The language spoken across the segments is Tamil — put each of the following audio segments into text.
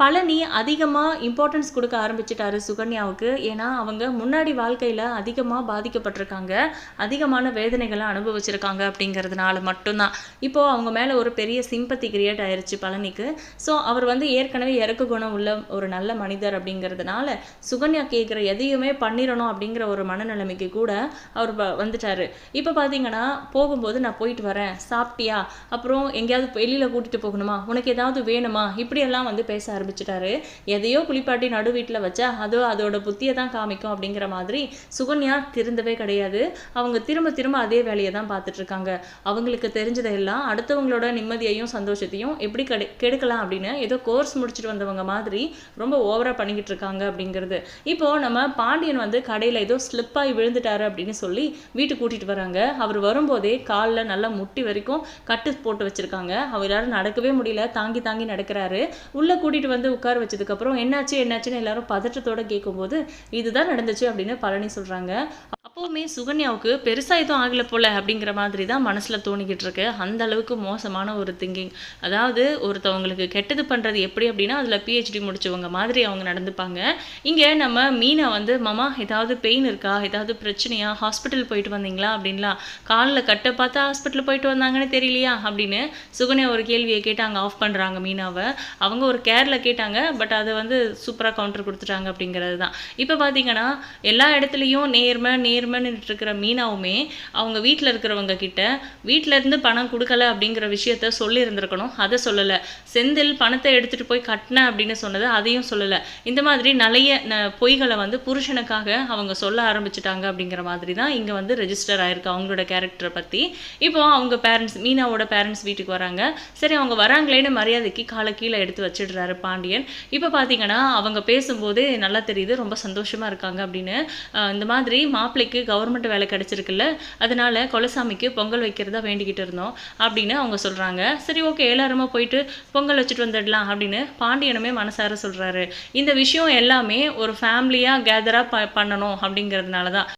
பழனி அதிகமாக இம்பார்ட்டன்ஸ் கொடுக்க ஆரம்பிச்சிட்டாரு சுகன்யாவுக்கு. ஏன்னா அவங்க முன்னாடி வாழ்க்கையில் அதிகமாக பாதிக்கப்பட்டிருக்காங்க. அதிகமான வேதனைகளை அனுபவிச்சிருக்காங்க அப்படிங்கிறதுனால மட்டும்தான். இப்போது அவங்க மேலே ஒரு பெரிய சிம்பத்தி கிரியேட் ஆயிடுச்சு பழனிக்கு. ஸோ அவர் வந்து ஏற்கனவே இறக்கு குணம் உள்ள ஒரு நல்ல மனிதர் அப்படிங்கிறதுனால சுகன்யா கேட்குற எதையுமே பண்ணிடணும் அப்படிங்கிற ஒரு மனநிலைமைக்கு கூட அவர் வந்துட்டார். இப்போ பார்த்தீங்கன்னா போகும்போது நான் போயிட்டு வரேன். சாப்பிட்டியா? அப்புறம் எங்கேயாவது வெளியில் கூட்டிகிட்டு போகணுமா? உனக்கு ஏதாவது வேணுமா? இப்படியெல்லாம் வந்து பேச ஆரம்பிச்சிட்டாரு. எதையோ குளிப்பாட்டி நடு வீட்டில் வச்சா அதோ அதோட புத்தியை தான் காமிக்கும் அப்படிங்கிற மாதிரி சுகன்யா திருந்தவே கிடையாது. அவங்க திரும்ப திரும்ப அதே வேலையை தான் பார்த்துட்டு இருக்காங்க. அவங்களுக்கு தெரிஞ்சதெல்லாம் அடுத்தவங்களோட நிம்மதியையும் சந்தோஷத்தையும் எப்படி கெடு கெடுக்கலாம் அப்படின்னு ஏதோ கோர்ஸ் முடிச்சுட்டு வந்தவங்க மாதிரி ரொம்ப ஓவராக பண்ணிக்கிட்டு இருக்காங்க அப்படிங்கிறது. இப்போ நம்ம பாண்டியன் வந்து கடையில் ஏதோ ஸ்லிப்பாகி விழுந்துட்டாரு அப்படின்னு சொல்லி வீட்டுக்கு கூட்டிகிட்டு வராங்க. அவர் வரும்போதே காலில் நல்லா முட்டி வரைக்கும் கட்டு போட்டு வச்சுருக்காங்க. அவரால் நடக்கவே முடியல. தாங்கி தாங்கி நடக்கிறாரு. உள்ளே கூட்டிகிட்டு வந்து உட்கார வச்சதுக்கப்புறம் என்னாச்சு என்னாச்சுன்னு எல்லாரும் பதற்றத்தோட கேட்கும்போது இதுதான் நடந்துச்சு அப்படின்னு பழனி சொல்றாங்க. அப்போவுமே சுகன்யாவுக்கு பெருசாக எதுவும் ஆகலை போல அப்படிங்கிற மாதிரி தான் மனசில் தோணிக்கிட்டு இருக்கு. அந்த அளவுக்கு மோசமான ஒரு திங்கிங் அதாவது ஒருத்தவங்களுக்கு கெட்டது பண்ணுறது எப்படி அப்படின்னா அதில் பிஹெச்டி முடிச்சவங்க மாதிரி அவங்க நடந்துப்பாங்க. இங்கே நம்ம மீனா வந்து மாமா ஏதாவது பெயின் இருக்கா? ஏதாவது பிரச்சனையா? ஹாஸ்பிட்டல் போயிட்டு வந்தீங்களா? அப்படின்லாம். காலில் கட்ட பார்த்தா ஹாஸ்பிட்டல் போயிட்டு வந்தாங்கன்னு தெரியலையா? அப்படின்னு சுகன்யா ஒரு கேள்வியை கேட்டு அங்கே ஆஃப் பண்ணுறாங்க மீனாவை. அவங்க ஒரு கேரில் கேட்டாங்க பட் அதை வந்து சூப்பராக கவுண்டர் கொடுத்துட்டாங்க அப்படிங்கிறது தான் இப்போ பார்த்தீங்கன்னா எல்லா இடத்துலையும் நேர்மை நேர்மைன்னு இருக்கிற மீனாவுமே அவங்க வீட்டில் இருக்கிறவங்க கிட்ட வீட்டில இருந்து பணம் கொடுக்கல அப்படிங்கிற விஷயத்த சொல்லி இருந்திருக்கணும் அதை சொல்லலை. செந்தில் பணத்தை எடுத்துட்டு போய் கட்டின அப்படின்னு சொன்னது அதையும் சொல்லலை. இந்த மாதிரி நிறைய பொய்களை வந்து புருஷனுக்காக அவங்க சொல்ல ஆரம்பிச்சிட்டாங்க அப்படிங்கிற மாதிரி தான் இங்கே வந்து ரெஜிஸ்டர் ஆயிருக்கு அவங்களோட கேரக்டரை பற்றி இப்போ அவங்க பேரண்ட்ஸ் மீனாவோட பேரண்ட்ஸ் வீட்டுக்கு வராங்க. சரி அவங்க வராங்களேன்னு மரியாதைக்கு காலை கீழே எடுத்து வச்சிடுறாரு பாண்டியன். இப்போ பார்த்தீங்கன்னா அவங்க பேசும்போதே நல்லா தெரியுது ரொம்ப சந்தோஷமா இருக்காங்க அப்படின்னு. இந்த மாதிரி மாப்பிள்ளைக்கு கவர்மெண்ட் வேலை கிடைச்சிருக்குல்ல அதனால கொலசாமிக்கு பொங்கல் வைக்கிறதா வேண்டிக்கிட்டு இருந்தோம் அப்படின்னு அவங்க சொல்றாங்க. சரி ஓகே எல்லாருமா போயிட்டு பொங்கல் வச்சுட்டு வந்துடலாம் அப்படின்னு பாண்டியனுமே மனசார சொல்றாரு. இந்த விஷயம் எல்லாமே ஒரு ஃபேமிலியா கேதராக ப பண்ணணும் அப்படிங்கிறதுனால தான்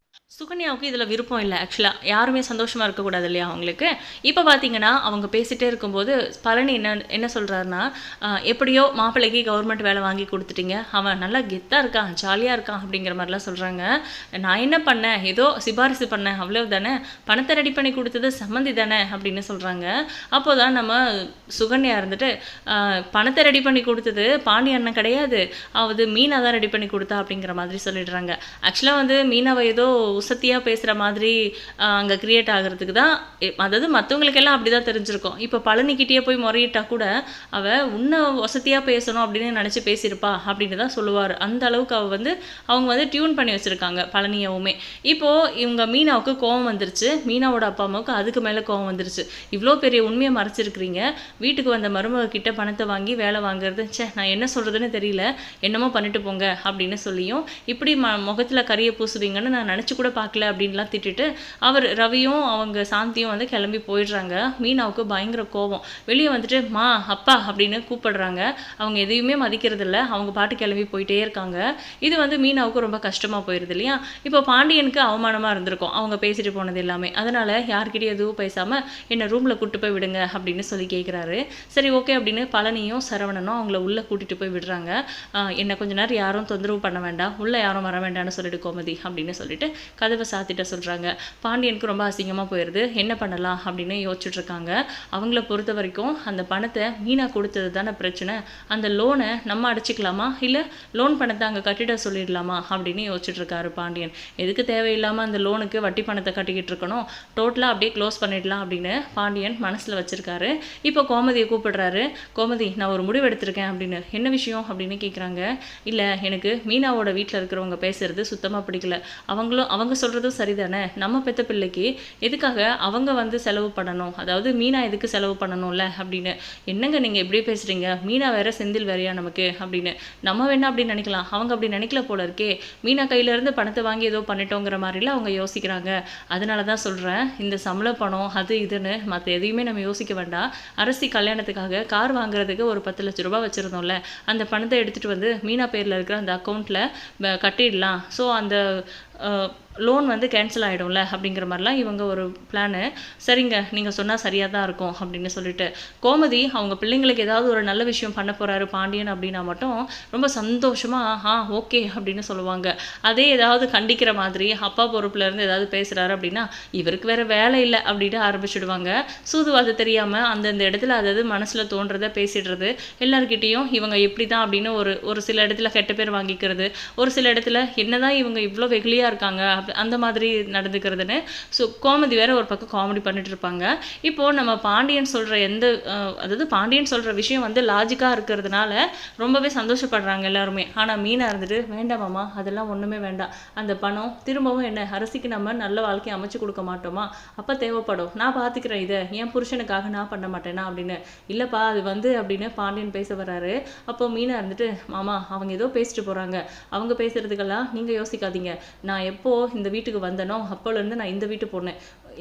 சுகன்யாவுக்கு இதில் விருப்பம் இல்லை. ஆக்சுவலாக யாருமே சந்தோஷமாக இருக்கக்கூடாது இல்லையா அவங்களுக்கு? இப்போ பார்த்தீங்கன்னா அவங்க பேசிகிட்டே இருக்கும்போது பழனி என்ன என்ன சொல்கிறாருன்னா எப்படியோ மாப்பிள்ளைக்கு கவர்மெண்ட் வேலை வாங்கி கொடுத்துட்டீங்க. அவன் நல்லா கெத்தாக இருக்கான் ஜாலியாக இருக்கான் அப்படிங்கிற மாதிரிலாம் சொல்கிறாங்க நான் என்ன பண்ணேன்? ஏதோ சிபாரிசு பண்ணேன் அவ்வளோ தானே. பணத்தை ரெடி பண்ணி கொடுத்தது சம்மந்தி தானே அப்படின்னு சொல்கிறாங்க அப்போ தான் நம்ம சுகன்யா இருந்துட்டு பணத்தை ரெடி பண்ணி கொடுத்தது பாண்டி அண்ணன் கிடையாது. அவது மீனா தான் ரெடி பண்ணி கொடுத்தா அப்படிங்கிற மாதிரி சொல்லிடுறாங்க. ஆக்சுவலாக வந்து மீனாவை ஏதோ சத்தியாக பேசுகிற மாதிரி அங்கே க்ரியேட் ஆகிறதுக்கு தான் அதாவது மற்றவங்களுக்கெல்லாம் அப்படி தான் தெரிஞ்சிருக்கும். இப்போ பழனிக்கிட்டேயே போய் முறையிட்டா கூட அவள் உன்னை வசதியாக பேசணும் அப்படின்னு நினச்சி பேசியிருப்பா அப்படின்னு தான் சொல்லுவார். அந்த அளவுக்கு அவள் வந்து அவங்க வந்து டியூன் பண்ணி வச்சுருக்காங்க பழனியவுமே. இப்போது இவங்க மீனாவுக்கு கோவம் வந்துருச்சு மீனாவோட அப்பா அம்மாவுக்கு அதுக்கு மேலே கோவம் வந்துருச்சு. இவ்வளோ பெரிய உண்மையை மறைச்சிருக்கிறீங்க. வீட்டுக்கு வந்த மருமக கிட்ட பணத்தை வாங்கி வேலை வாங்குறது சே நான் என்ன சொல்கிறதுன்னு தெரியல என்னமோ பண்ணிட்டு போங்க அப்படின்னு சொல்லியும் இப்படி ம முகத்தில் கறியை பூசுவீங்கன்னு நான் நினச்சி கூட பார்க்கல அப்படின்லாம் திட்டுட்டு அவர் ரவியும் அவங்க சாந்தியும் வந்து கிளம்பி போயிடுறாங்க. மீனாவுக்கு பயங்கர கோவம் வெளியே வந்துட்டு மா அப்பா அப்படின்னு கூப்பிடுறாங்க. அவங்க எதையுமே மதிக்கிறதில்ல. அவங்க பாட்டு கிளம்பி போயிட்டே இருக்காங்க. இது வந்து மீனாவுக்கு ரொம்ப கஷ்டமாக போயிடுது இல்லையா? இப்போ பாண்டியனுக்கு அவமானமாக இருந்திருக்கும். அவங்க பேசிட்டு போனது எல்லாமே. அதனால யார்கிட்டயும் எதுவும் பேசாமல் என்னை ரூமில் கூப்பிட்டு போய் விடுங்க அப்படின்னு சொல்லி கேட்குறாரு சரி ஓகே அப்படின்னு பழனியும் சரவணனும் அவங்கள உள்ளே கூட்டிட்டு போய் விடுறாங்க. என்னை கொஞ்ச நேரம் யாரும் தொந்தரவு பண்ண வேண்டாம். உள்ளே யாரும் வர வேண்டாம்னு சொல்லிட்டு கோமதி அப்படின்னு சொல்லிட்டு கதவை சாத்திட்ட சொல்கிறாங்க பாண்டியனுக்கு ரொம்ப அசிங்கமாக போயிடுது என்ன பண்ணலாம் அப்படின்னு யோசிச்சுட்ருக்காங்க. அவங்கள பொறுத்த வரைக்கும் அந்த பணத்தை மீனா கொடுத்தது தானே பிரச்சனை. அந்த லோனை நம்ம அடைச்சிக்கலாமா? இல்லை லோன் பணத்தை அங்கே கட்டிட சொல்லிடலாமா? அப்படின்னு யோசிச்சுட்ருக்காரு பாண்டியன். எதுக்கு தேவையில்லாமல் அந்த லோனுக்கு வட்டி பணத்தை கட்டிக்கிட்டு இருக்கணும்? டோட்டலாக அப்படியே க்ளோஸ் பண்ணிடலாம் அப்படின்னு பாண்டியன் மனசில் வச்சுருக்காரு. இப்போ கோமதியை கூப்பிடுறாரு. கோமதி நான் ஒரு முடிவு எடுத்திருக்கேன் அப்படின்னு. என்ன விஷயம் அப்படின்னு கேட்குறாங்க இல்லை எனக்கு மீனாவோட வீட்டில் இருக்கிறவங்க பேசுறது சுத்தமாக பிடிக்கல. அவங்களும் அவங்க சொல்கிறதும் சரிதானே? நம்ம பெத்த பிள்ளைக்கு எதுக்காக அவங்க வந்து செலவு பண்ணணும்? அதாவது மீனா எதுக்கு செலவு பண்ணணும்ல? அப்படின்னு. என்னங்க நீங்கள் எப்படி பேசுகிறீங்க மீனா வேற செந்தில் வேறையா நமக்கு? அப்படின்னு. நம்ம வேணா அப்படின்னு நினைக்கலாம். அவங்க அப்படி நினைக்கல போல இருக்கே. மீனா கையிலேருந்து பணத்தை வாங்கி ஏதோ பண்ணிட்டோங்கிற மாதிரிலாம் அவங்க யோசிக்கிறாங்க. அதனால தான் சொல்கிறேன் இந்த சம்பள பணம் அது இதுன்னு மற்ற எதையுமே நம்ம யோசிக்க வேண்டாம். அரசி கல்யாணத்துக்காக கார் வாங்குறதுக்கு ஒரு பத்து லட்ச ரூபாய் வச்சுருந்தோம்ல. அந்த பணத்தை எடுத்துகிட்டு வந்து மீனா பேரில் இருக்கிற அந்த அக்கௌண்ட்டில் கட்டிடலாம். ஸோ அந்த லோன் வந்து கேன்சல் ஆகிடும்ல அப்படிங்கிற மாதிரிலாம் இவங்க ஒரு பிளானு சரிங்க நீங்கள் சொன்னால் சரியாக தான் இருக்கும் அப்படின்னு சொல்லிட்டு. கோமதி அவங்க பிள்ளைங்களுக்கு ஏதாவது ஒரு நல்ல விஷயம் பண்ண போகிறாரு பாண்டியன் அப்படின்னா மட்டும் ரொம்ப சந்தோஷமாக ஆ ஓகே அப்படின்னு சொல்லுவாங்க. அதே ஏதாவது கண்டிக்கிற மாதிரி அப்பா பொறுப்புலேருந்து ஏதாவது பேசுகிறாரு அப்படின்னா இவருக்கு வேறு வேலை இல்லை அப்படின்னு ஆரம்பிச்சிடுவாங்க. சூதுவாது தெரியாமல் அந்தந்த இடத்துல அதாவது மனசில் தோன்றதை பேசிடுறது. எல்லாருக்கிட்டேயும் இவங்க எப்படி தான் அப்படின்னு ஒரு ஒரு சில இடத்துல கெட்ட பேர் வாங்கிக்கிறது. ஒரு சில இடத்துல என்னதான் இவங்க இவ்வளோ வெகுளியாக இருக்காங்க. அந்த மாதிரி நடந்துக்கிறதுன்னு. ஸோ கோமதி வேற ஒரு பக்கம் காமெடி பண்ணிட்டு இருப்பாங்க. இப்போ நம்ம பாண்டியன் சொல்ற எந்த அதாவது பாண்டியன் சொல்ற விஷயம் வந்து லாஜிக்காக இருக்கிறதுனால ரொம்பவே சந்தோஷப்படுறாங்க எல்லாருமே. ஆனா மீனா இருந்துட்டு வேண்டாமாம்மா அதெல்லாம் ஒண்ணுமே வேண்டாம். அந்த பணம் திரும்பவும் என்ன அரசிக்கு நம்ம நல்ல வாழ்க்கையை அமைச்சு கொடுக்க மாட்டோமா? அப்போ தேவைப்படும். நான் பார்த்துக்கிறேன் இதை. என் புருஷனுக்காக நான் பண்ண மாட்டேனா? அப்படின்னு. இல்லைப்பா அது வந்து அப்படின்னு பாண்டியன் பேச வர்றாரு. அப்போ மீனா இருந்துட்டு மாமா அவங்க ஏதோ பேசிட்டு போறாங்க. அவங்க பேசுறதுக்கெல்லாம் நீங்க யோசிக்காதீங்க. நான் நான் எப்போ இந்த வீட்டுக்கு வந்தனோ அப்போலேருந்து நான் இந்த வீட்டு பொண்ணு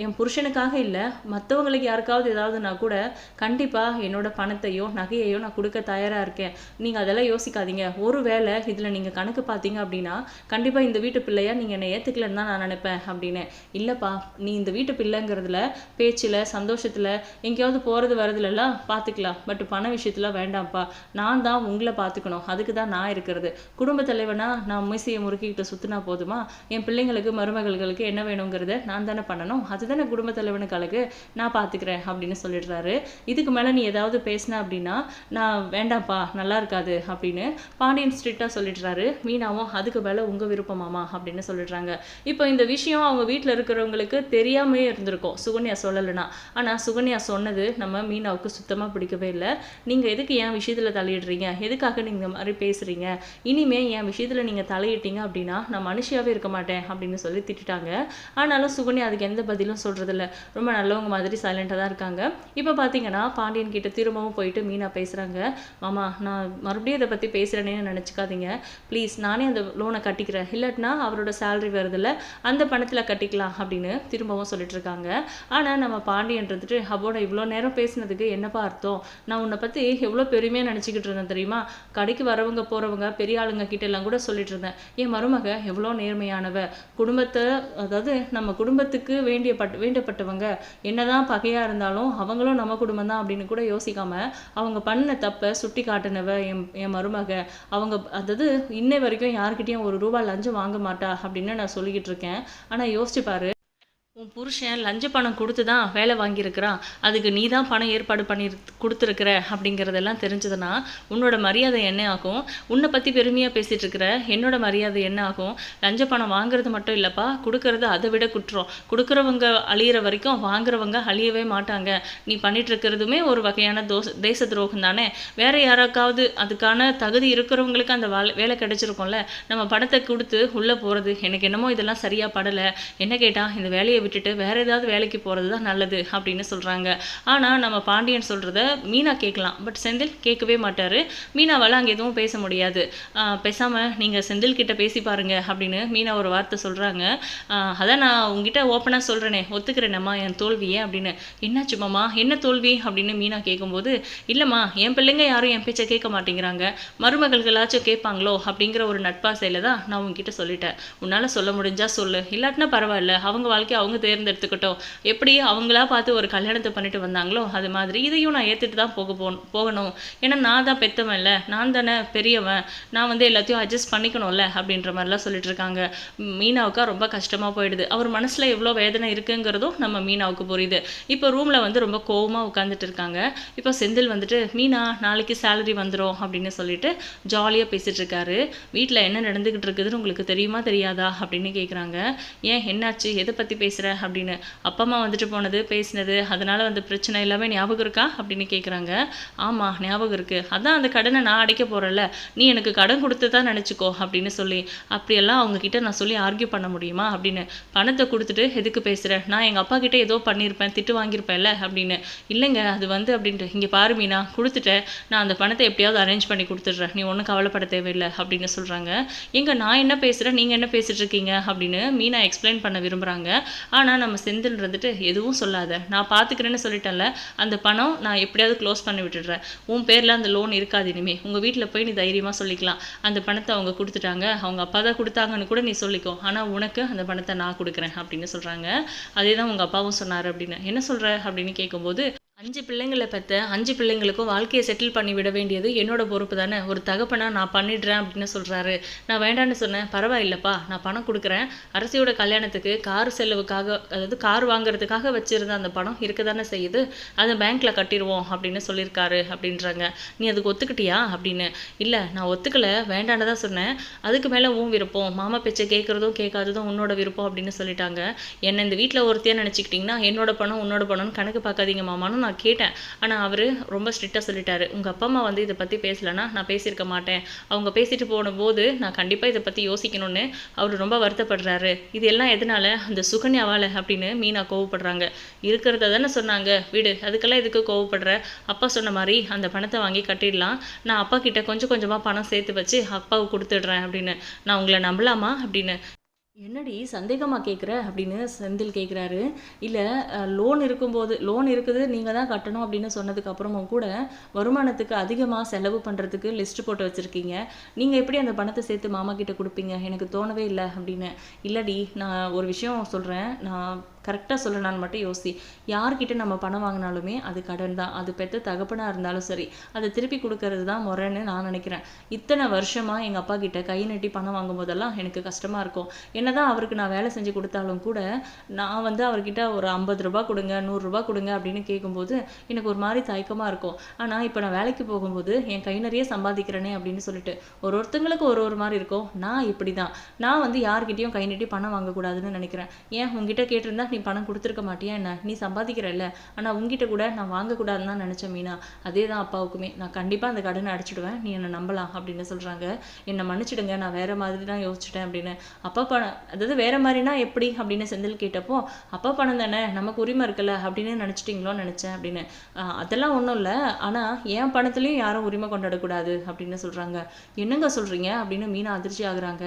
என் புருஷனுக்காக இல்லை மற்றவங்களுக்கு யாருக்காவது ஏதாவதுனா கூட கண்டிப்பாக என்னோட பணத்தையோ நகையையோ நான் கொடுக்க தயாராக இருக்கேன். நீங்கள் அதெல்லாம் யோசிக்காதீங்க. ஒரு வேளை இதில் நீங்கள் கணக்கு பார்த்தீங்க அப்படின்னா கண்டிப்பாக இந்த வீட்டு பிள்ளையா நீங்கள் என்னை ஏற்றுக்கலன்னு தான் நான் நினைப்பேன் அப்படின்னு இல்லைப்பா நீ இந்த வீட்டு பிள்ளைங்கிறதுல பேச்சில் சந்தோஷத்தில் எங்கேயாவது போகிறது வரதுலலாம் பார்த்துக்கலாம் பட் பண விஷயத்தில் வேண்டாம்ப்பா. நான் தான் உங்களை பார்த்துக்கணும் அதுக்கு தான் நான் இருக்கிறது. குடும்ப தலைவனா நான் மீசையை முறுக்கிக்கிட்டு சுற்றினா போதுமா? என் பிள்ளைங்களுக்கு மருமகள்களுக்கு என்ன வேணுங்கிறத நான் தானே பண்ணணும். அதுதானே குடும்ப தலைவனுக்கு அழகு நான் பார்த்துக்கிறேன் அப்படின்னு சொல்லிடுறாரு. இதுக்கு மேலே நீ ஏதாவது பேசின அப்படின்னா நான் வேண்டாம்ப்பா நல்லா இருக்காது அப்படின்னு பாண்டியன் ஸ்ட்ரிக்டாக சொல்லிடுறாரு. மீனாவும் அதுக்கு மேலே உங்கள் விருப்பமாமா அப்படின்னு சொல்லிடுறாங்க. இப்போ இந்த விஷயம் அவங்க வீட்டில் இருக்கிறவங்களுக்கு தெரியாமையே இருந்திருக்கும் சுகன்யா சொல்லலைன்னா. ஆனால் சுகன்யா சொன்னது நம்ம மீனாவுக்கு சுத்தமாக பிடிக்கவே இல்லை. நீங்கள் எதுக்கு என் விஷயத்தில் தலையிடுறீங்க? எதுக்காக நீங்கள் இந்த மாதிரி பேசுகிறீங்க இனிமே என் விஷயத்தில் நீங்கள் தலையிட்டீங்க அப்படின்னா நான் மனுஷியாகவே இருக்க மாட்டேன் மாட்டேன் அப்படின்னு சொல்லி திட்டாங்க ஆனாலும் சுகன்யா அதுக்கு எந்த பதிலும் சொல்கிறதில்ல ரொம்ப நல்லவங்க மாதிரி சைலண்ட்டாக தான் இருக்காங்க. இப்போ பார்த்தீங்கன்னா பாண்டியன் கிட்ட திரும்பவும் போயிட்டு மீனா பேசுகிறாங்க மாமா நான் மறுபடியும் இதை பற்றி பேசுகிறேனே நினச்சிக்காதீங்க. ப்ளீஸ் நானே அந்த லோனை கட்டிக்கிறேன். இல்லாட்டினா அவரோட சேலரி வருதில்ல. அந்த பணத்தில் கட்டிக்கலாம் அப்படின்னு திரும்பவும் சொல்லிட்டு இருக்காங்க. ஆனால் நம்ம பாண்டியன்றது அவோட இவ்வளோ நேரம் பேசினதுக்கு என்னப்பா அர்த்தம்? நான் உன்னை பற்றி எவ்வளோ பெருமையாக நினச்சிக்கிட்டு இருந்தேன் தெரியுமா? கடைக்கு வரவங்க போகிறவங்க பெரிய ஆளுங்க கிட்ட எல்லாம் கூட சொல்லிட்டு இருந்தேன். என் மருமக எவ்வளோ நேர்மையான நேர்மையானவ குடும்பத்தை அதாவது நம்ம குடும்பத்துக்கு வேண்டிய பட் வேண்டப்பட்டவங்க என்னதான் பகையாக இருந்தாலும் அவங்களும் நம்ம குடும்பம் தான் அப்படின்னு கூட யோசிக்காம அவங்க பண்ண தப்பை சுட்டி காட்டினவ என் என் மருமக அவங்க அதாவது இன்னை வரைக்கும் யாருக்கிட்டேயும் ஒரு ரூபாய் லஞ்சம் வாங்க மாட்டா அப்படின்னு நான் சொல்லிக்கிட்டு இருக்கேன். ஆனால் யோசிச்சு பாரு உன் புருஷன் லஞ்ச பணம் கொடுத்து தான் வேலை வாங்கியிருக்கிறான். அதுக்கு நீ தான் பணம் ஏற்பாடு பண்ணி கொடுத்துருக்குற அப்படிங்கிறதெல்லாம் தெரிஞ்சதுன்னா உன்னோட மரியாதை என்ன ஆகும்? உன்னை பற்றி பெருமையாக பேசிகிட்டு இருக்கிற என்னோட மரியாதை என்ன ஆகும்? லஞ்ச பணம் வாங்குறது மட்டும் இல்லைப்பா கொடுக்கறது அதை விட குற்றம். கொடுக்குறவங்க அழியிற வரைக்கும் வாங்குறவங்க அழியவே மாட்டாங்க. நீ பண்ணிட்டு இருக்கிறதுமே ஒரு வகையான தோச தேச துரோகம் தானே? வேற யாராக்காவது அதுக்கான தகுதி இருக்கிறவங்களுக்கு அந்த வேலை வேலை கிடைச்சிருக்கும்ல. நம்ம பணத்தை கொடுத்து உள்ளே போகிறது எனக்கு என்னமோ இதெல்லாம் சரியாக படலை. என்ன கேட்டால் இந்த வேலையை விட்டுட்டு வேறு ஏதாவது வேலைக்கு போகிறது தான் நல்லது அப்படின்னு சொல்கிறாங்க ஆனால் நம்ம பாண்டியன் சொல்கிறத மீனா கேட்கலாம். பட் செந்தில் கேட்கவே மாட்டார். மீனாவால் அங்கே எதுவும் பேச முடியாது. பேசாமல் நீங்கள் செந்தில் கிட்ட பேசி பாருங்க அப்படின்னு மீனா ஒரு வார்த்தை சொல்கிறாங்க அதான் நான் உங்ககிட்ட ஓப்பனாக சொல்கிறேனே ஒத்துக்கிறேனம்மா என் தோல்வியே அப்படின்னு. என்னாச்சு மாமா என்ன தோல்வி அப்படின்னு மீனா கேட்கும்போது இல்லைம்மா என் பிள்ளைங்க யாரும் என் பேச்சை கேட்க மாட்டேங்கிறாங்க. மருமகள்களாச்சும் கேட்பாங்களோ அப்படிங்கிற ஒரு நட்பாசையில் தான் நான் உங்ககிட்ட சொல்லிட்டேன். உன்னால் சொல்ல முடிஞ்சால் சொல்லு. இல்லாட்டினா பரவாயில்ல. அவங்க வாழ்க்கை அவங்க தேர்ந்தெடுத்துக்கிட்டோம். எப்படி அவங்களா பார்த்து ஒரு கல்யாணத்தை பண்ணிட்டு வந்தாங்களோ அது மாதிரி இதையும் நான் ஏற்றுட்டு தான் போக போ போகணும். ஏன்னா நான் தான் பெத்தவன் இல்லை நான் தானே பெரியவன். நான் வந்து எல்லாத்தையும் அட்ஜஸ்ட் பண்ணிக்கணும்ல அப்படின்ற மாதிரிலாம் சொல்லிட்டு இருக்காங்க. மீனாவுக்கா ரொம்ப கஷ்டமாக போயிடுது. அவர் மனசில் எவ்வளோ வேதனை இருக்குங்கிறதும் நம்ம மீனாவுக்கு புரியுது. இப்போ ரூமில் வந்து ரொம்ப கோவமாக உட்காந்துட்டு இருக்காங்க. இப்போ செந்தில் வந்துட்டு மீனா நாளைக்கு சேலரி வந்துடும் அப்படின்னு சொல்லிட்டு ஜாலியாக பேசிட்டு இருக்காரு. வீட்டில் என்ன நடந்துக்கிட்டு இருக்குதுன்னு உங்களுக்கு தெரியுமா தெரியாதா அப்படின்னு கேட்குறாங்க ஏன் என்னாச்சு? எதை பற்றி பேசுகிற அப்படின்னு. அப்பா அம்மா வந்துட்டு போனது பேசினது அதனால வந்து பிரச்சனை எல்லாமே ஞாபகம் இருக்கா அப்படின்னு கேட்குறாங்க ஆமாம் ஞாபகம் இருக்குது அதான் அந்த கடனை நான் அடைக்க போகிறேன்ல நீ எனக்கு கடன் கொடுத்து தான் நினச்சிக்கோ அப்படின்னு சொல்லி அப்படியெல்லாம் அவங்க கிட்ட நான் சொல்லி ஆர்கியூ பண்ண முடியுமா அப்படின்னு. பணத்தை கொடுத்துட்டு எதுக்கு பேசுகிறேன் நான் எங்கள் அப்பா கிட்டே ஏதோ பண்ணியிருப்பேன் திட்டு வாங்கியிருப்பேன்ல அப்படின்னு. இல்லைங்க அது வந்து அப்படின்ட்டு. இங்கே பாரு மீனா கொடுத்துட்டேன் நான் அந்த பணத்தை எப்படியாவது அரேஞ்ச் பண்ணி கொடுத்துட்றேன். நீ ஒன்றும் கவலைப்பட தேவையில்லை அப்படின்னு சொல்கிறாங்க எங்கே நான் என்ன பேசுகிறேன் நீங்கள் என்ன பேசிட்டு இருக்கீங்க அப்படின்னு மீனா எக்ஸ்பிளைன் பண்ண விரும்புகிறாங்க ஆனால் நம்ம செந்தில் இருந்துட்டு எதுவும் சொல்லாத. நான் பார்த்துக்கிறேன்னு சொல்லிட்டேன்ல அந்த பணம் நான் எப்படியாவது க்ளோஸ் பண்ணி விட்டுடுறேன். உன் பேரில் அந்த லோன் இருக்காது இனிமே. உங்கள் வீட்டில் போய் நீ தைரியமாக சொல்லிக்கலாம். அந்த பணத்தை அவங்க கொடுத்துட்டாங்க. அவங்க அப்பா தான் கொடுத்தாங்கன்னு கூட நீ சொல்லிக்கோ. ஆனால் உனக்கு அந்த பணத்தை நான் கொடுக்குறேன் அப்படின்னு சொல்கிறாங்க அதே தான் உங்கள் அப்பாவும் சொன்னார் அப்படின்னு. என்ன சொல்கிற அப்படின்னு கேட்கும்போது அஞ்சு பிள்ளைங்களை பெற்ற அஞ்சு பிள்ளைங்களுக்கும் வாழ்க்கையை செட்டில் பண்ணி விட வேண்டியது என்னோட பொறுப்பு தானே. ஒரு தகப்பனா நான் பண்ணிடுறேன் அப்படின்னு சொல்கிறாரு நான் வேண்டான்னு சொன்னேன் பரவாயில்லப்பா நான் பணம் கொடுக்குறேன். அரசியோட கல்யாணத்துக்கு கார் செலவுக்காக அதாவது கார் வாங்குறதுக்காக வச்சுருந்த அந்த பணம் இருக்க தானே செய்யுது. அதை பேங்க்கில் கட்டிடுவோம் அப்படின்னு சொல்லியிருக்காரு அப்படின்றாங்க. நீ அதுக்கு ஒத்துக்கிட்டியா? அப்படின்னு. இல்லை நான் ஒத்துக்கலை. வேண்டான்னு தான் சொன்னேன். அதுக்கு மேலே உன் விருப்பம். மாமா பேச்சை கேட்குறதும் கேட்காததும் உன்னோட விருப்பம் அப்படின்னு சொல்லிட்டாங்க. என்னை இந்த வீட்டில் ஒருத்தையாக நினச்சிக்கிட்டிங்கன்னா என்னோட பணம் உன்னோட பணம்னு கணக்கு பார்க்காதீங்க மாமான்னு நான் கேட்டேன். ஆனால் அவர் ரொம்ப ஸ்ட்ரிக்டாக சொல்லிட்டாரு. உங்கள் அப்பா அம்மா வந்து இதை பற்றி பேசலைன்னா நான் பேசியிருக்க மாட்டேன். அவங்க பேசிட்டு போன போது நான் கண்டிப்பாக இதை பற்றி யோசிக்கணும்னு அவர் ரொம்ப வருத்தப்படுறாரு. இது எல்லாம் எதனால? அந்த சுகன்யாவால் அப்படின்னு மீனா கோவப்படுறாங்க. இருக்கிறத தானே சொன்னாங்க. வீடு அதுக்கெல்லாம் இதுக்கு கோவப்படுற? அப்பா சொன்ன மாதிரி அந்த பணத்தை வாங்கி கட்டிடலாம். நான் அப்பா கிட்ட கொஞ்சம் கொஞ்சமாக பணம் சேர்த்து வச்சு அப்பாவுக்கு கொடுத்துடுறேன் அப்படின்னு. நான் உங்களை நம்பலாமா? அப்படின்னு. என்னடி சந்தேகமாக கேட்குற அப்படின்னு செந்தில் கேட்குறாரு இல்லை லோன் இருக்கும்போது லோன் இருக்குது நீங்கள் தான் கட்டணும் அப்படின்னு சொன்னதுக்கு அப்புறமும் கூட வருமானத்துக்கு அதிகமாக செலவு பண்ணுறதுக்கு லிஸ்ட் போட்டு வச்சுருக்கீங்க. நீங்கள் எப்படி அந்த பணத்தை சேர்த்து மாமா கிட்ட கொடுப்பீங்க? எனக்கு தோணவே இல்லை அப்படின்னு. இல்லடி நான் ஒரு விஷயம் சொல்கிறேன் நான் கரெக்டாக சொல்லணும்னு மட்டும் யோசி. யார்கிட்ட நம்ம பணம் வாங்கினாலுமே அது கடன் தான். அது பெற்ற தகப்பனாக இருந்தாலும் சரி அதை திருப்பி கொடுக்கறது தான் முறைன்னு நான் நினைக்கிறேன். இத்தனை வருஷமாக எங்கள் அப்பா கிட்ட கை நட்டி பணம் வாங்கும் போதெல்லாம் எனக்கு கஷ்டமாக இருக்கும். என்னதான் அவருக்கு நான் வேலை செஞ்சு கொடுத்தாலும் கூட நான் வந்து அவர்கிட்ட ஒரு ஐம்பது ரூபா கொடுங்க நூறுரூபா கொடுங்க அப்படின்னு கேட்கும்போது எனக்கு ஒரு மாதிரி தயக்கமாக இருக்கும். ஆனால் இப்போ நான் வேலைக்கு போகும்போது என் கை நிறைய சம்பாதிக்கிறேனே அப்படின்னு சொல்லிட்டு ஒரு ஒருத்தங்களுக்கு ஒரு ஒரு மாதிரி இருக்கும். நான் இப்படி தான் நான் வந்து யார்கிட்டயும் கை நீட்டி பணம் வாங்கக்கூடாதுன்னு நினைக்கிறேன். ஏன் உங்ககிட்ட கேட்டிருந்தா நீ பணம் கொடுத்துருக்க மாட்டியா என்ன? நீ சம்பாதிக்கிறல்ல. ஆனால் உங்ககிட்ட கூட நான் வாங்கக்கூடாதுன்னு தான் நினச்சேன் மீனா. அதே தான் அப்பாவுக்குமே. நான் கண்டிப்பாக அந்த கடனை அடிச்சிடுவேன். நீ என்னை நம்பலாம் அப்படின்னு சொல்கிறாங்க என்னை மன்னிச்சிடுங்க. நான் வேற மாதிரி தான் யோசிச்சிட்டேன் அப்படின்னு. அப்பா பணம் அதாவது வேற மாதிரினா எப்படி அப்படின்னு செந்தில் கேட்டப்போ அப்பா பணம் தானே? நமக்கு உரிமை இருக்குல்ல? அப்படின்னு நினச்சிட்டிங்களோன்னு நினச்சேன் அப்படின்னு. அதெல்லாம் ஒன்றும் இல்லை. ஆனால் என் பணத்துலேயும் யாரும் உரிமை கொண்டாடக்கூடாது அப்படின்னு சொல்கிறாங்க என்னங்க சொல்கிறீங்க அப்படின்னு மீனா அதிர்ச்சி ஆகுறாங்க.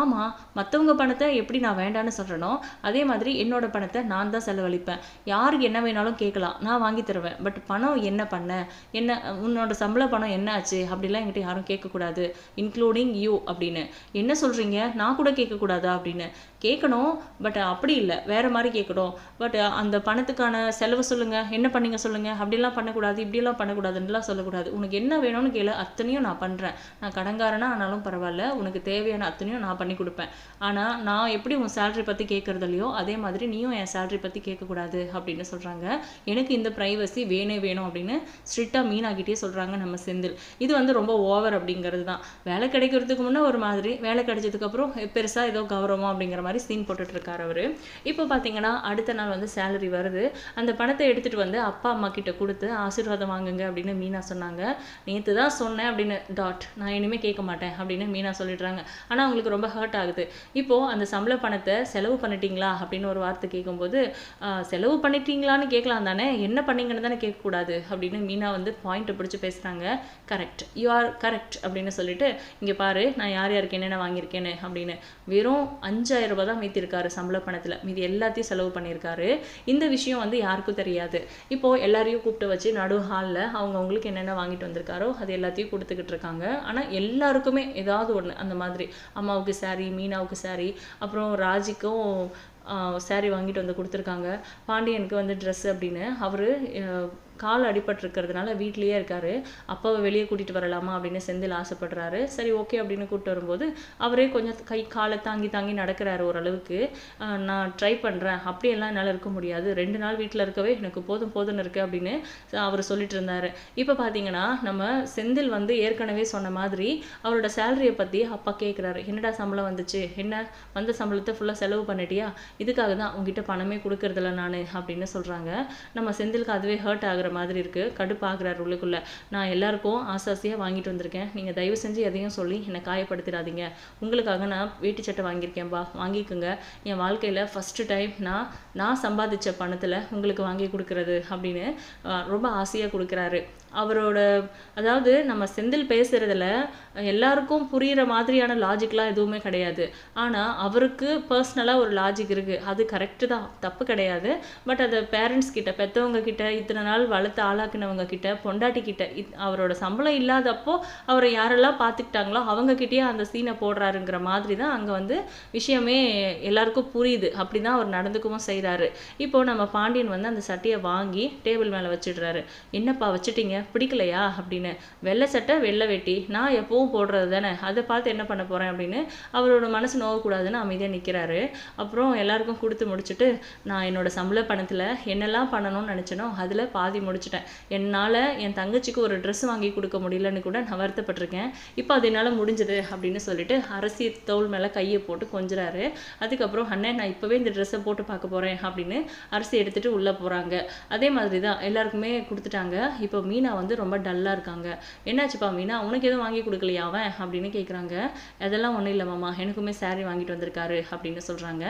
ஆமாம் மற்றவங்க பணத்தை எப்படி நான் வேண்டான்னு சொல்கிறேனோ அதே மாதிரி என்னோட பணத்தை நான் தான் செலவழிப்பேன். யாருக்கு என்ன வேணாலும் கேட்கலாம். நான் வாங்கி தருவேன். பட் பணம் என்ன பண்ண? என்ன உன்னோட சம்பள பணம் என்ன ஆச்சு? அப்படிலாம் என்கிட்ட யாரும் கேட்கக்கூடாது. இன்க்ளூடிங் யூ அப்படின்னு. என்ன சொல்கிறீங்க நான் கூட கேட்கக்கூடாதா அப்படின்னு. கேட்கணும் பட் அப்படி இல்லை. வேற மாதிரி கேட்கணும் பட் அந்த பணத்துக்கான செலவு சொல்லுங்க. என்ன பண்ணீங்க சொல்லுங்க. அப்படிலாம் பண்ணக்கூடாது இப்படிலாம் பண்ணக்கூடாதுன்னுலாம் சொல்லக்கூடாது. உனக்கு என்ன வேணும்னு கேளு. அத்தனையும் நான் பண்ணுறேன் நான் கடங்காரனா ஆனாலும் பரவாயில்ல. உனக்கு தேவையான அத்தனையும் நான் பண்ணி கொடுப்பேன். ஆனால் நான் எப்படி உன் சேலரி பற்றி கேட்குறதுலையோ அதே மாதிரி நீயும் என் சேலரி பற்றி கேட்கக்கூடாது அப்படின்னு சொல்கிறாங்க எனக்கு இந்த ப்ரைவசி வேணே வேணும் அப்படின்னு ஸ்ட்ரிக்டாக மீனாகிட்டே சொல்கிறாங்க நம்ம செந்தில். இது வந்து ரொம்ப ஓவர் அப்படிங்கிறது தான் வேலை கிடைக்கிறதுக்கு முன்னே ஒரு மாதிரி வேலை கிடைச்சதுக்கப்புறம் பெருசாக ஏதோ கௌரவம் அப்படிங்கிற மாதிரி சீன் போட்டுட்டு அவர். இப்போ பார்த்தீங்கன்னா அடுத்த நாள் வந்து சேலரி வருது. அந்த பணத்தை எடுத்துகிட்டு வந்து அப்பா அம்மா கிட்ட கொடுத்து ஆசீர்வாதம் வாங்குங்க அப்படின்னு மீனா சொன்னாங்க. நேற்று தான் சொன்னேன் அப்படின்னு டாட் நான் இனிமேல் கேட்க மாட்டேன் அப்படின்னு மீனா சொல்லிடுறாங்க. ஆனால் அவங்களுக்கு ரொம்ப ஹர்ட் ஆகுது. இப்போது அந்த சம்பள பணத்தை செலவு பண்ணிட்டீங்களா? அப்படின்னு ஒரு வார்த்தை கேட்கும்போது செலவு பண்ணிட்டீங்களான்னு கேட்கலாம் தானே? என்ன பண்ணீங்கன்னு தானே கேட்கக்கூடாது அப்படின்னு மீனா வந்து பாயிண்ட்டை பிடிச்சி பேசுகிறாங்க கரெக்ட் யூ ஆர் கரெக்ட் அப்படின்னு சொல்லிட்டு இங்கே பாரு நான் யார் யாருக்கு என்னென்ன வாங்கியிருக்கேன்னு அப்படின்னு. வெறும் அஞ்சாயிரம் ரூபா தான் மீத்திருக்காரு சம்பள பணத்தில். மீதி எல்லாத்தையும் செலவு பண்ணியிருக்காரு இந்த விஷயம் வந்து யாருக்கும் தெரியாது. இப்போது எல்லாரையும் கூப்பிட்டு வச்சு நடு ஹாலில் அவங்க அவங்களுக்கு என்னென்ன வாங்கிட்டு வந்திருக்காரோ அது எல்லாத்தையும் கொடுத்துக்கிட்டு இருக்காங்க. ஆனால் எல்லாருக்குமே ஏதாவது ஒன்று அந்த மாதிரி. அம்மாவுக்கு சாரி மீனாவுக்கு சாரி அப்புறம் ராஜிக்கும் சாரி வாங்கிட்டு வந்து கொடுத்துருக்காங்க. பாண்டியனுக்கு வந்து ட்ரெஸ் அப்படின்னு அவர் கால் அடிபட்டிருக்கிறதுனால வீட்லேயே இருக்காரு. அப்பாவை வெளியே கூட்டிகிட்டு வரலாமா அப்படின்னு செந்தில் ஆசைப்படுறாரு. சரி ஓகே அப்படின்னு கூப்பிட்டு வரும்போது அவரே கொஞ்சம் கை காலை தாங்கி தாங்கி நடக்கிறாரு ஓரளவுக்கு. நான் ட்ரை பண்ணுறேன் அப்படியெல்லாம் என்னால் இருக்க முடியாது. ரெண்டு நாள் வீட்டில் இருக்கவே எனக்கு போதும் போதும்னு இருக்கு அப்படின்னு அவர் சொல்லிட்டு இருந்தாரு. இப்போ பார்த்தீங்கன்னா நம்ம செந்தில் வந்து ஏற்கனவே சொன்ன மாதிரி அவரோட சேலரியை பற்றி அப்பா கேட்குறாரு என்னடா சம்பளம் வந்துச்சு? என்ன? வந்த சம்பளத்தை ஃபுல்லாக செலவு பண்ணிட்டியா? இதுக்காக தான் உங்ககிட்ட பணமே கொடுக்கறதில்ல நான் அப்படின்னு சொல்கிறாங்க நம்ம செந்திலுக்கு அதுவே ஹர்ட் ஆகிற மாதிரி இருக்குது கடுப்பாகிறார் உள்ளுக்குள்ளே. நான் எல்லாருக்கும் ஆசாசியாக வாங்கிட்டு வந்திருக்கேன். நீங்கள் தயவு செஞ்சு எதையும் சொல்லி என்னை காயப்படுத்திடாதீங்க. உங்களுக்காக நான் வேட்டி சட்டை வாங்கியிருக்கேன்பா வாங்கிக்கோங்க. என் வாழ்க்கையில் ஃபஸ்ட்டு டைம் நான் நான் சம்பாதிச்ச பணத்தில் உங்களுக்கு வாங்கி கொடுக்கறது அப்படின்னு ரொம்ப ஆசையாக கொடுக்குறாரு. அவரோட அதாவது நம்ம செந்தில் பேசுகிறதுல எல்லாருக்கும் புரிகிற மாதிரியான லாஜிக்லாம் எதுவுமே கிடையாது. ஆனால் அவருக்கு பர்சனலாக ஒரு லாஜிக் இருக்குது அது கரெக்டு தான். தப்பு கிடையாது. பட் அதை பேரண்ட்ஸ் கிட்ட பெற்றவங்க கிட்ட இத்தனை நாள் வளர்த்து ஆளாக்குனவங்க கிட்ட பொண்டாட்டி கிட்ட அவரோட சம்பளம் இல்லாதப்போ அவரை யாரெல்லாம் பார்த்துக்கிட்டாங்களோ அவங்கக்கிட்டேயே அந்த சீனை போடுறாருங்கிற மாதிரி தான் அங்கே வந்து விஷயமே எல்லாருக்கும் புரியுது. அப்படி தான் அவர் நடந்துக்கவும் செய்கிறாரு இப்போது நம்ம பாண்டியன் வந்து அந்த சட்டையை வாங்கி டேபிள் மேலே வச்சிடுறாரு. என்னப்பா வச்சுட்டீங்க? பிடிக்கலையா அப்படின்னு. வெள்ளை சட்டை வெள்ளை வெட்டி நான் எப்பவும் போடுறது தானே. அதை பார்த்து என்ன பண்ண போகிறேன் அப்படின்னு அவரோட மனசு நோவக்கூடாதுன்னு அமைதியாக நிற்கிறாரு அப்புறம் எல்லாருக்கும் கொடுத்து முடிச்சுட்டு நான் என்னோட சம்பள பணத்தில் என்னெல்லாம் பண்ணணும்னு நினச்சேனோ அதில் பாதி முடிச்சிட்டேன். என்னால் என் தங்கச்சிக்கு ஒரு ட்ரெஸ் வாங்கி கொடுக்க முடியலன்னு கூட நான் வருத்தப்பட்டிருக்கேன். இப்போ அது என்னால் முடிஞ்சது அப்படின்னு சொல்லிட்டு அரசி தோல் மேலே கையை போட்டு கொஞ்சிறாரு. அதுக்கப்புறம் அண்ணன் நான் இப்போவே இந்த ட்ரெஸ்ஸை போட்டு பார்க்க போகிறேன் அப்படின்னு அரசி எடுத்துகிட்டு உள்ளே போகிறாங்க அதே மாதிரி தான் எல்லாருக்குமே கொடுத்துட்டாங்க. இப்போ மீனா வந்து ரொம்ப டல்லாக இருக்காங்க. என்னாச்சுப்பா மீனா? உனக்கு எதுவும் வாங்கி கொடுக்கலையா அவன்? அப்படின்னு கேட்குறாங்க அதெல்லாம் ஒன்றும் இல்லை மாமா. எனக்குமே saree வாங்கிட்டு வந்திருக்காரு அப்படின்னு சொல்கிறாங்க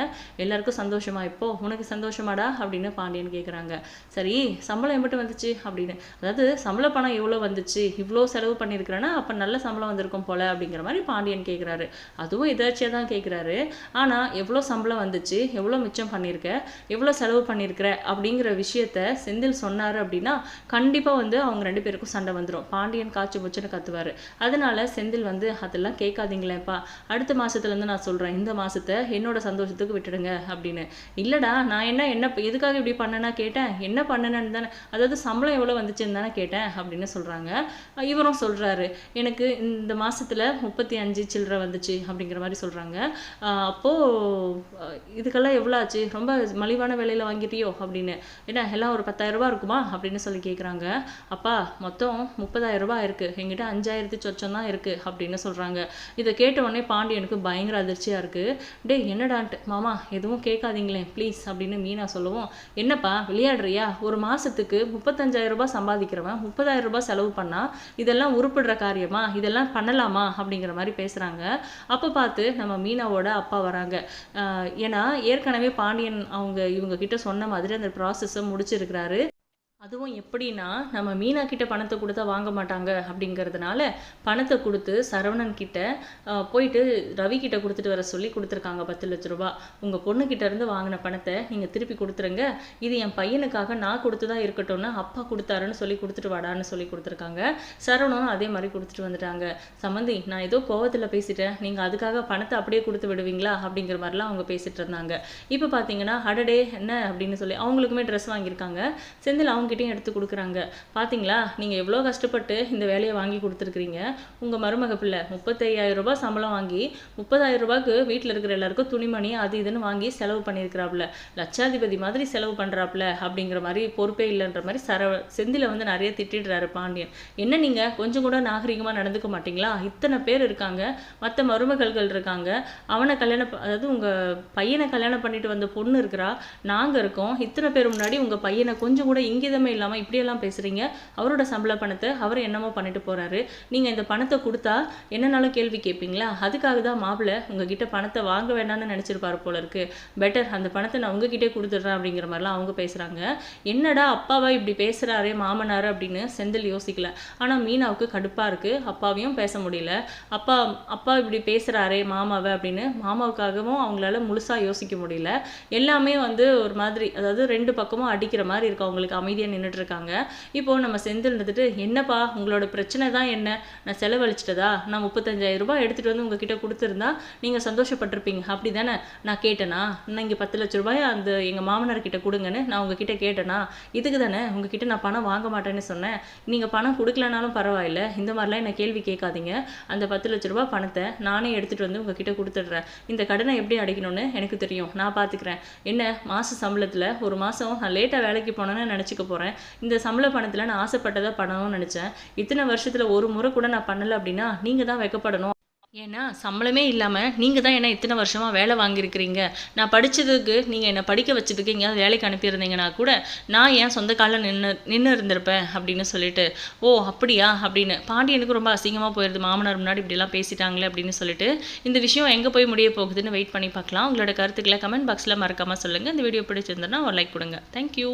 எல்லாருக்கும் சந்தோஷமா இப்போ? உனக்கு சந்தோஷமாடா? அப்படின்னு பாண்டியன் கேட்குறாங்க சரி சம்பளம் எம்பிட்டு வந்துச்சு? அப்படின்னு. அதாவது சம்பள பணம் எவ்வளோ வந்துச்சு? இவ்வளோ செலவு பண்ணியிருக்கிறேன்னா அப்போ நல்ல சம்பளம் வந்திருக்கும் போல அப்படிங்கிற மாதிரி பாண்டியன் கேட்குறாரு அதுவும் எதாச்சியாக தான் கேட்குறாரு ஆனால் எவ்வளோ சம்பளம் வந்துச்சு? எவ்வளோ மிச்சம் பண்ணியிருக்க? எவ்வளோ செலவு பண்ணியிருக்கிற? அப்படிங்கிற விஷயத்த செந்தில் சொன்னார் அப்படின்னா கண்டிப்பாக வந்து அவங்க ரெண்டு பேருக்கும் சண்டை வந்துடும் பாண்டியன் காய்ச்சி முச்சுன்னு கத்துவார். அதனால செந்தில் வந்து அதெல்லாம் கேட்காதீங்களேப்பா. அடுத்த மாதத்துலேருந்து நான் சொல்கிறேன் இந்த மாதத்தை என்னோட சந்தோஷத்துக்கு விட்டுடுங்க அப்படின்னு. இல்லைடா நான் என்ன என்ன எதுக்காக இப்படி பண்ணேன்னா கேட்டேன். என்ன பண்ணனேன்னு தானே அதாவது சம்பளம் எவ்வளோ வந்துச்சுன்னு தானே கேட்டேன் அப்படின்னு சொல்கிறாங்க இவரும் சொல்கிறாரு எனக்கு இந்த மாதத்தில் முப்பத்தி அஞ்சு சில்லறை வந்துச்சு அப்படிங்கிற மாதிரி சொல்கிறாங்க அப்போது இதுக்கெல்லாம் எவ்வளோ ஆச்சு? ரொம்ப மலிவான விலையில் வாங்கிட்டியோ? அப்படின்னு. ஏன்னா எல்லாம் ஒரு பத்தாயிரம் ரூபாய் இருக்குமா? அப்படின்னு சொல்லி கேட்குறாங்க அப்பா மொத்தம் முப்பதாயிரம் ரூபாய் இருக்கு. என்கிட்ட அஞ்சாயிரத்தி சொச்சம் தான் இருக்கு அப்படின்னு சொல்றாங்க. இதை கேட்ட உடனே பாண்டியனுக்கு பயங்கர அதிர்ச்சியா இருக்கு. டேய் என்னடான்ட்டு? மாமா எதுவும் கேட்காதீங்களேன் ப்ளீஸ் அப்படின்னு மீனா சொல்லுவோம். என்னப்பா விளையாடுறியா? ஒரு மாசத்துக்கு முப்பத்தஞ்சாயிரம் ரூபாய் சம்பாதிக்கிறவன் முப்பதாயிரம் ரூபாய் செலவு பண்ணா இதெல்லாம் உருப்படுற காரியமா? இதெல்லாம் பண்ணலாமா? அப்படிங்கிற மாதிரி பேசுறாங்க. அப்போ பார்த்து நம்ம மீனாவோட அப்பா வராங்க. ஏன்னா ஏற்கனவே பாண்டியன் அவங்க இவங்க கிட்ட சொன்ன மாதிரி அந்த ப்ராசஸை முடிச்சிருக்கிறாரு. அதுவும் எப்படின்னா நம்ம மீனா கிட்ட பணத்தை கொடுத்தா வாங்க மாட்டாங்க அப்படிங்கிறதுனால பணத்தை கொடுத்து சரவணன் கிட்ட போயிட்டு ரவி கிட்ட கொடுத்துட்டு வர சொல்லி கொடுத்துருக்காங்க பத்து லட்ச ரூபா. உங்க பொண்ணு கிட்ட இருந்து வாங்கின பணத்தை நீங்க திருப்பி கொடுத்துருங்க. இது என் பையனுக்காக நான் கொடுத்ததா இருக்கட்டும்னு அப்பா கொடுத்தாருன்னு சொல்லி கொடுத்துட்டு வாடான்னு சொல்லி கொடுத்துருக்காங்க. சரவணனும் அதே மாதிரி கொடுத்துட்டு வந்துட்டாங்க. சம்மந்தி நான் ஏதோ கோவத்துல பேசிட்டேன். நீங்க அதுக்காக பணத்தை அப்படியே கொடுத்து விடுவீங்களா? அப்படிங்கிற மாதிரிலாம் அவங்க பேசிட்டு இருந்தாங்க. இப்போ பார்த்தீங்கன்னா ஹடடே என்ன அப்படின்னு சொல்லி அவங்களுக்குமே ட்ரெஸ் வாங்கியிருக்காங்க. செந்தில் அவங்க அவங்ககிட்டயும் எடுத்து கொடுக்குறாங்க. பார்த்தீங்களா நீங்கள் எவ்வளோ கஷ்டப்பட்டு இந்த வேலையை வாங்கி கொடுத்துருக்குறீங்க? உங்கள் மருமக பிள்ளை முப்பத்தையாயிரம் ரூபாய் சம்பளம் வாங்கி முப்பதாயிரம் ரூபாய்க்கு வீட்டில் இருக்கிற எல்லாருக்கும் துணிமணி அது இதுன்னு வாங்கி செலவு பண்ணியிருக்கிறாப்புல. லட்சாதிபதி மாதிரி செலவு பண்ணுறாப்புல அப்படிங்கிற மாதிரி பொறுப்பே இல்லைன்ற மாதிரி சர செந்தில வந்து நிறைய திட்டிடுறாரு பாண்டியன். என்ன நீங்கள் கொஞ்சம் கூட நாகரிகமாக நடந்துக்க மாட்டீங்களா? இத்தனை பேர் இருக்காங்க. மற்ற மருமகள்கள் இருக்காங்க. அவனை கல்யாணம் அதாவது உங்கள் பையனை கல்யாணம் பண்ணிட்டு வந்த பொண்ணு இருக்கிறா. நாங்கள் இருக்கோம். இத்தனை பேர் முன்னாடி உங்கள் பையனை கொஞ்சம் கூட இங்கே இல்லாம இப்படியெல்லாம் பேசுறீங்க. அவரோட சம்பள பணத்தை அவர் என்னமோ பண்ணிட்டு போறாரு. நீங்க இந்த பணத்தை கொடுத்தா என்னனாலும் கேள்வி கேட்பீங்களா அதுக்காக தான் மாப்பிள்ளை உங்ககிட்ட பணத்தை வாங்க வேண்டாம்னு நினைச்சிருப்பாரு போல இருக்கு. பெட்டர் அந்த பணத்தை நான் உங்ககிட்டே கொடுத்துட்றேன் அப்படிங்கிற மாதிரிலாம் அவங்க பேசுறாங்க. என்னடா அப்பாவா இப்படி பேசுறாரே மாமனார் அப்படின்னு செந்தில் யோசிக்கல. ஆனா மீனாவுக்கு கடுப்பா இருக்கு. அப்பாவையும் பேச முடியல. அப்பா அப்பா இப்படி பேசுறாரே மாமாவை அப்படின்னு மாமாவுக்காகவும் அவங்களால முழுசா யோசிக்க முடியல. எல்லாமே வந்து ஒரு மாதிரி அதாவது ரெண்டு பக்கமும் அடிக்கிற மாதிரி இருக்கு. அவங்களுக்கு அமைதியாக நின்றுட்டு இருக்காங்க இப்போ நம்ம செந்தில் இருந்துட்டு என்னப்பா உங்களோட பிரச்சனை தான் என்ன? நான் செலவழிச்சிட்டதா? நான் முப்பத்தஞ்சாயிரம் ரூபாய் எடுத்துட்டு வந்து உங்ககிட்ட கொடுத்துருந்தா நீங்க சந்தோஷப்பட்டிருப்பீங்க. அப்படிதானே நான் கேட்டேனா? இங்கே பத்து லட்ச ரூபாய் அந்த எங்க மாமனார் கிட்ட கொடுங்கன்னு நான் உங்ககிட்ட கேட்டேனா? இதுக்கு தானே? உங்ககிட்ட நான் பணம் வாங்க மாட்டேன்னு சொன்னேன். நீங்க பணம் கொடுக்கலனாலும் பரவாயில்ல. இந்த மாதிரிலாம் என்ன கேள்வி கேட்காதீங்க. அந்த பத்து லட்ச ரூபாய் பணத்தை நானே எடுத்துட்டு வந்து உங்ககிட்ட கொடுத்துட்றேன். இந்த கடனை எப்படி அடைக்கணும்னு எனக்கு தெரியும். நான் பாத்துக்கிறேன். என்ன மாச சம்பளத்துல ஒரு மாசம் நான் லேட்டா வேலைக்கு போனேன்னு நினைச்சுக்க போகிறேன் இந்த சம்பள பணத்தில் நான் ஆசைப்பட்டதை பண்ணணும்னு நினச்சேன். இத்தனை வருஷத்தில் ஒரு முறை கூட நான் பண்ணலை அப்படின்னா நீங்கள் தான் வைக்கப்படணும். ஏன்னா சம்பளமே இல்லாமல் நீங்கள் தான் என்ன இத்தனை வருஷமாக வேலை வாங்கியிருக்கிறீங்க? நான் படித்ததுக்கு நீங்கள் என்னை படிக்க வச்சதுக்கு எங்கேயாவது வேலைக்கு அனுப்பியிருந்தீங்கன்னா கூட நான் ஏன் சொந்த காலில் நின்று நின்று இருந்திருப்பேன் அப்படின்னு சொல்லிட்டு ஓ அப்படியா? அப்படின்னு. பாண்டியனுக்கு ரொம்ப அசிங்கமாக போயிடுது மாமனார் முன்னாடி இப்படிலாம் பேசிட்டாங்களே அப்படின்னு சொல்லிட்டு இந்த விஷயம் எங்கே போய் முடிய போகுதுன்னு வெயிட் பண்ணி பார்க்கலாம். உங்களோட கருத்துக்களை கமெண்ட் பாக்ஸில் மறக்காமல் சொல்லுங்கள் இந்த வீடியோ பிடிச்சிருந்தேன்னா ஒரு லைக் கொடுங்க. தேங்க்யூ